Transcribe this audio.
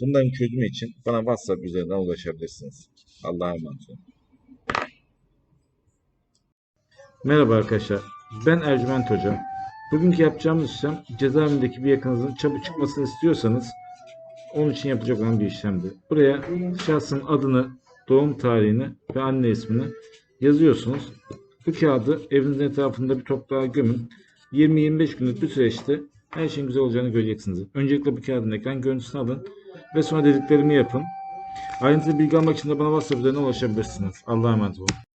Bunların çözümü için bana WhatsApp üzerinden ulaşabilirsiniz. Allah'a emanet olun. Merhaba arkadaşlar. Ben Ercüment Hoca. Bugünkü yapacağımız işlem cezaevindeki bir yakınızın çabuk çıkmasını istiyorsanız onun için yapılacak olan bir işlemdi. Buraya şahsın adını, doğum tarihini ve anne ismini yazıyorsunuz. Bu kağıdı evinizin etrafında bir toprağa gömün. 20-25 günlük bir süreçte her şeyin güzel olacağını göreceksiniz. Öncelikle bu kağıdın ekran görüntüsünü alın ve sonra dediklerimi yapın. Ayrıntılı bilgi almak için de bana WhatsApp üzerinden ulaşabilirsiniz. Allah'a emanet olun.